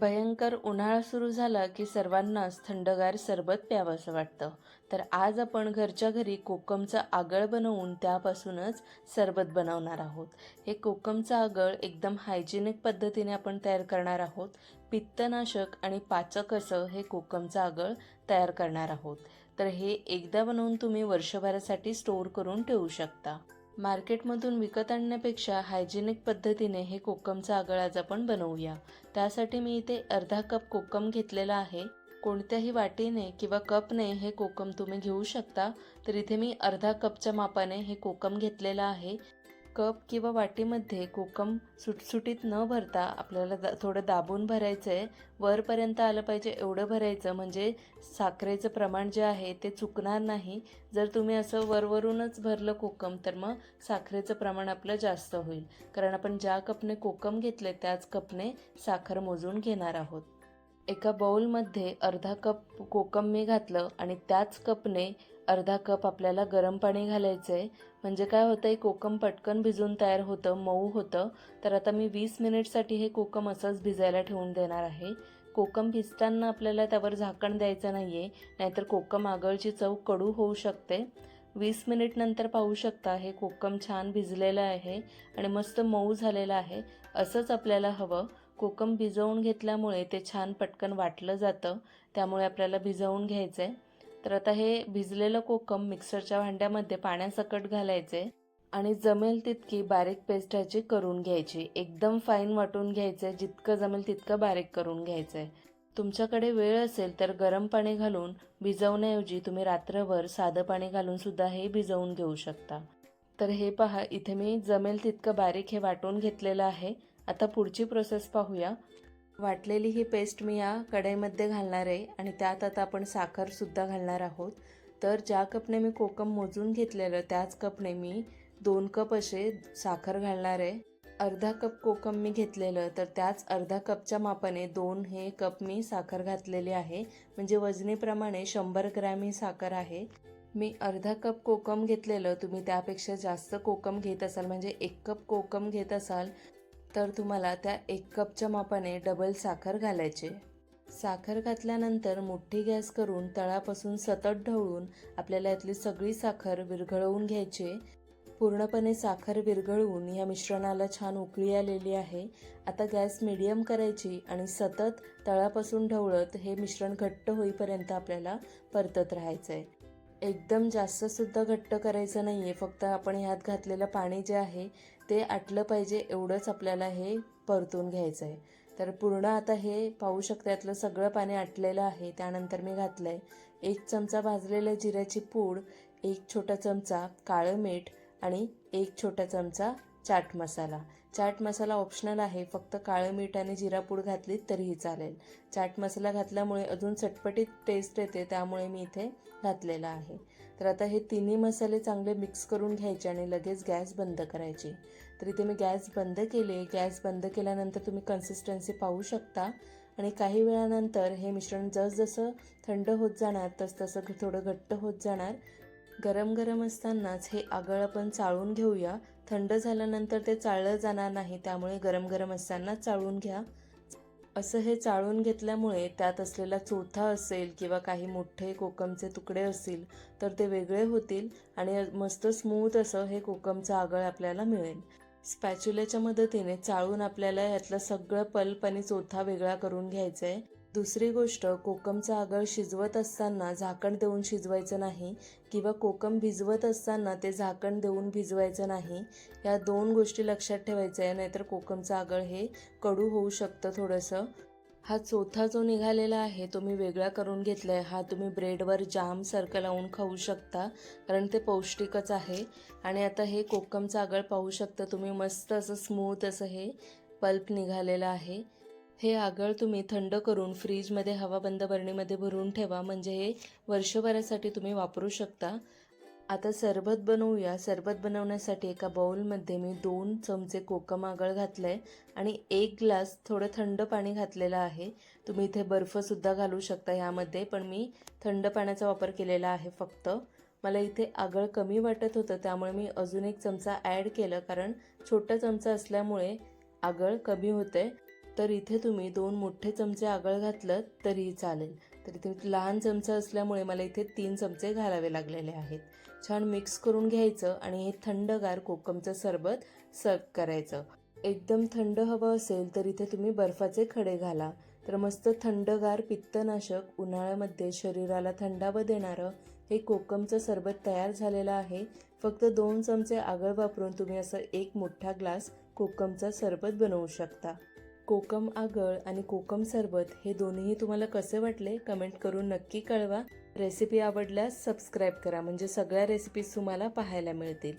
भयंकर उन्हाळा सुरू झाला की सर्वांनाच थंडगार सरबत प्यावंसं वाटतं. तर आज आपण घरच्या घरी कोकमचं आगळ बनवून त्यापासूनच सरबत बनवणार आहोत. हे कोकमचं आगळ एकदम हायजेनिक पद्धतीने आपण तयार करणार आहोत. पित्तनाशक आणि पाचक असं हे कोकमचं आगळ तयार करणार आहोत. तर हे एकदा बनवून तुम्ही वर्षभरासाठी स्टोअर करून ठेवू शकता. मार्केटमधून विकत आणण्यापेक्षा हायजेनिक पद्धतीने हे कोकमचा आगळाज आपण बनवूया. त्यासाठी मी इथे अर्धा कप कोकम घेतलेला आहे. कोणत्याही वाटीने किंवा कपने हे कोकम तुम्ही घेऊ शकता. तर इथे मी अर्धा कपच्या मापाने हे कोकम घेतलेलं आहे. कप किंवा वाटीमध्ये कोकम सुटसुटीत न भरता आपल्याला दा थोडं दाबून भरायचं आहे वरपर्यंत आलं पाहिजे एवढं भरायचं म्हणजे साखरेचं प्रमाण जे आहे ते चुकणार नाही. जर तुम्ही असं वरवरूनच भरलं कोकम तर मग साखरेचं प्रमाण आपलं जास्त होईल. कारण आपण ज्या कपने कोकम घेतले त्याच कपने साखर मोजून घेणार आहोत. एका बाउलमध्ये अर्धा कप कोकम मी घातलं आणि त्याच कपने अर्धा कप आपल्याला गरम पाणी घालायचं आहे म्हणजे काय होतं आहे कोकम पटकन भिजून तयार होतं मऊ होतं. तर आता मी वीस मिनिटसाठी हे कोकम असंच भिजायला ठेवून देणार आहे. कोकम भिजताना आपल्याला त्यावर झाकण द्यायचं नाही आहे नाहीतर कोकम आगळची चव कडू होऊ शकते. वीस मिनिटनंतर पाहू शकता हे कोकम छान भिजलेलं आहे आणि मस्त मऊ झालेलं आहे. असंच आपल्याला हवं. कोकम भिजवून घेतल्यामुळे ते छान पटकन वाटलं जातं. त्यामुळे आपल्याला भिजवून घ्यायचं आहे तर आता हे भिजलेलं कोकम मिक्सरच्या भांड्यामध्ये पाण्यासकट घालायचे आणि जमेल तितकी बारीक पेस्ट ह्याची करून घ्यायची. एकदम फाईन वाटून घ्यायचं जितकं जमेल तितकं बारीक करून घ्यायचं. आहे तुमच्याकडे वेळ असेल तर गरम पाणी घालून भिजवण्याऐवजी तुम्ही रात्रभर साधं पाणी घालून सुद्धा हे भिजवून घेऊ शकता. तर हे पहा इथे मी जमेल तितकं बारीक हे वाटून घेतलेलं आहे. आता पुढची प्रोसेस पाहूया. वाटलेली ही पेस्ट मी या कढईमध्ये घालणार आहे आणि त्यात आता आपण साखरसुद्धा घालणार आहोत. तर ज्या कपने मी कोकम मोजून घेतलेलं त्याच कपने मी दोन कप असे साखर घालणार आहे. अर्धा कप कोकम मी घेतलेलं तर त्याच अर्धा कपच्या मापाने दोन हे कप मी साखर घातलेली आहे. म्हणजे वजनीप्रमाणे शंभर ग्रॅम ही साखर आहे. मी अर्धा कप कोकम घेतलेलं तुम्ही त्यापेक्षा जास्त कोकम घेत असाल म्हणजे एक कप कोकम घेत असाल तर तुम्हाला त्या एक कपच्या मापाने डबल साखर घालायचे. साखर घातल्यानंतर मोठी गॅस करून तळापासून सतत ढवळून आपल्याला यातली सगळी साखर विरघळवून घ्यायची. पूर्णपणे साखर विरघळवून या मिश्रणाला छान उकळी आलेली आहे. आता गॅस मिडियम करायची आणि सतत तळापासून ढवळत हे मिश्रण घट्ट होईपर्यंत आपल्याला परतत राहायचं आहे एकदम जास्तसुद्धा घट्ट करायचं नाही आहे फक्त आपण ह्यात घातलेलं पाणी जे आहे ते आटलं पाहिजे एवढंच आपल्याला हे परतून घ्यायचं आहे तर पूर्ण आता हे पाहू शकता यातलं सगळं पाणी आटलेलं आहे. त्यानंतर मी घातलं आहे एक चमचा भाजलेल्या जिऱ्याची पूड एक छोटा चमचा काळं मीठ आणि एक छोटा चमचा चाट मसाला. चाट मसाला ऑप्शनल आहे फक्त काळं मीठ आणि जिरापूड घातलीत घातली तरीही चालेल. चाट मसाला घातल्यामुळे अजून चटपटीत टेस्ट येते त्यामुळे मी इथे घातलेला आहे. तर आता हे तिन्ही मसाले चांगले मिक्स करून घ्यायचे आणि लगेच गॅस बंद करायची. तर इथे मी गॅस बंद केले. गॅस बंद केल्यानंतर तुम्ही कन्सिस्टन्सी पाहू शकता. आणि काही वेळानंतर हे मिश्रण जसजसं थंड होत जाणार तसतसं थोडं घट्ट होत जाणार. गरम गरम असतानाच हे आगळ आपण चाळून घेऊया. थंड झाल्यानंतर ते चाळलं जाणार नाही त्यामुळे गरम गरम असताना चाळून घ्या. असं हे चाळून घेतल्यामुळे त्यात असलेला चोथा असेल किंवा काही मोठे कोकमचे तुकडे असतील तर ते वेगळे होतील आणि मस्त स्मूथ असं हे कोकमचं आगळ आपल्याला मिळेल. स्पॅच्युलेच्या मदतीने चाळून आपल्याला यातलं सगळं पल्प आणि चोथा वेगळा करून घ्यायचं आहे दुसरी गोष्ट कोकमचा आगळ शिजवत असताना झाकण देऊन शिजवायचं नाही किंवा कोकम भिजवत असताना ते झाकण देऊन भिजवायचं नाही या दोन गोष्टी लक्षात ठेवायचं आहे नाहीतर कोकमचं आगळ हे कडू होऊ शकतं थोडंसं. हा चौथा जो निघालेला आहे तो मी वेगळा करून घेतला आहे हा तुम्ही ब्रेडवर जाम सारखं लावून खाऊ शकता कारण ते पौष्टिकच आहे. आणि आता हे कोकमचं आगळ पाहू शकता तुम्ही मस्त असं स्मूथ असं हे पल्प निघालेलं आहे. हे आगळ तुम्ही थंड करून फ्रीजमध्ये हवाबंद बरणीमध्ये भरून ठेवा. म्हणजे हे वर्षभरासाठी तुम्ही वापरू शकता. आता सरबत बनवूया. सरबत बनवण्यासाठी एका बाउलमध्ये मी दोन चमचे कोकम आगळ घातलं आहे आणि एक ग्लास थोडं थंड पाणी घातलेलं आहे. तुम्ही इथे बर्फसुद्धा घालू शकता ह्यामध्ये पण मी थंड पाण्याचा वापर केलेला आहे फक्त. मला इथे आगळ कमी वाटत होतं त्यामुळे मी अजून एक चमचा ॲड केलं कारण छोटा चमचा असल्यामुळे आगळ कमी होतं तर इथे तुम्ही दोन मोठे चमचे आगळ घातलं तरीही चालेल. तर इथे लहान चमचा असल्यामुळे मला इथे तीन चमचे घालावे लागलेले आहेत. छान मिक्स करून घ्यायचं आणि हे थंडगार कोकमचं सरबत सर्व करायचं. एकदम थंड हवं असेल तर इथे तुम्ही बर्फाचे खडे घाला. तर मस्त थंडगार पित्तनाशक उन्हाळ्यामध्ये शरीराला थंडावं देणारं हे कोकमचं सरबत तयार झालेलं आहे. फक्त दोन चमचे आगळ वापरून तुम्ही असं एक मोठा ग्लास कोकमचा सरबत बनवू शकता. कोकम आगळ आणि कोकम सरबत हे दोन्हीही तुम्हाला कसे वाटले कमेंट करून नक्की कळवा. रेसिपी आवडल्यास सबस्क्राईब करा. म्हणजे सगळ्या रेसिपीज तुम्हाला पाहायला मिळतील.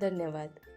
धन्यवाद.